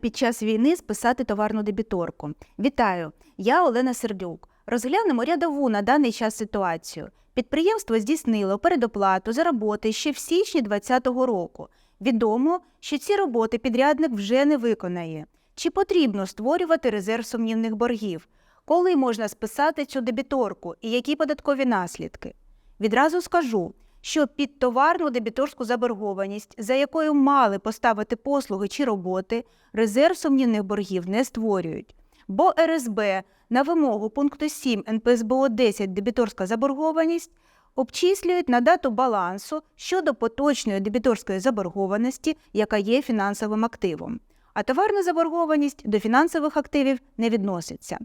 під час війни списати товарну дебіторку? Вітаю! Я Олена Сердюк. Розглянемо рядову на даний час ситуацію. Підприємство здійснило передоплату за роботи ще в січні 2020 року. Відомо, що ці роботи підрядник вже не виконає. Чи потрібно створювати резерв сумнівних боргів? Коли можна списати цю дебіторку і які податкові наслідки? Відразу скажу, що під товарну дебіторську заборгованість, за якою мали поставити послуги чи роботи, резерв сумнівних боргів не створюють. Бо РСБ на вимогу пункту 7 НПСБО 10 дебіторська заборгованість обчислюють на дату балансу щодо поточної дебіторської заборгованості, яка є фінансовим активом. А товарна заборгованість до фінансових активів не відноситься.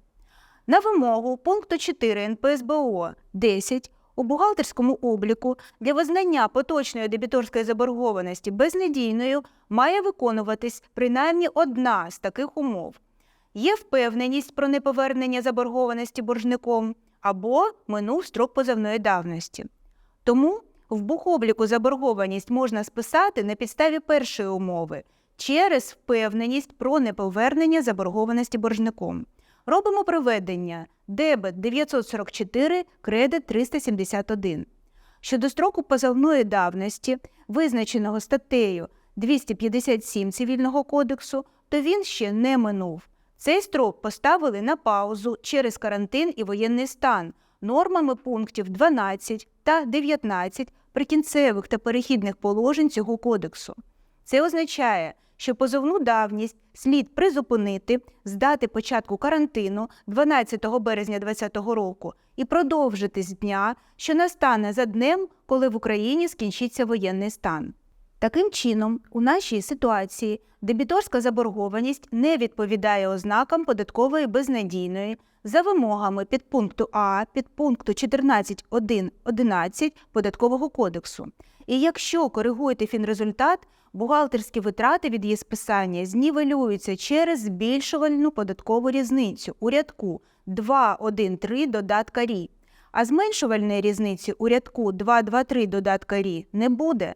На вимогу пункту 4 НПСБО 10 у бухгалтерському обліку для визнання поточної дебіторської заборгованості безнедійною має виконуватись принаймні одна з таких умов. Є впевненість про неповернення заборгованості боржником або минув строк позовної давності. Тому в бухобліку заборгованість можна списати на підставі першої умови через впевненість про неповернення заборгованості боржником. Робимо проведення дебет 944, кредит 371. Щодо строку позовної давності, визначеного статтею 257 Цивільного кодексу, то він ще не минув. Цей строк поставили на паузу через карантин і воєнний стан нормами пунктів 12 та 19 прикінцевих та перехідних положень цього кодексу. Це означає, що позовну давність слід призупинити з дати початку карантину 12 березня 2020 року і продовжити з дня, що настане за днем, коли в Україні скінчиться воєнний стан. Таким чином, у нашій ситуації дебіторська заборгованість не відповідає ознакам податкової безнадійної за вимогами підпункту А підпункту 14.1.11 Податкового кодексу. І якщо коригуєте фінрезультат, бухгалтерські витрати від її списання знівелюються через збільшувальну податкову різницю у рядку 2.1.3 додатка РІ. А зменшувальної різниці у рядку 2.2.3 додатка РІ не буде.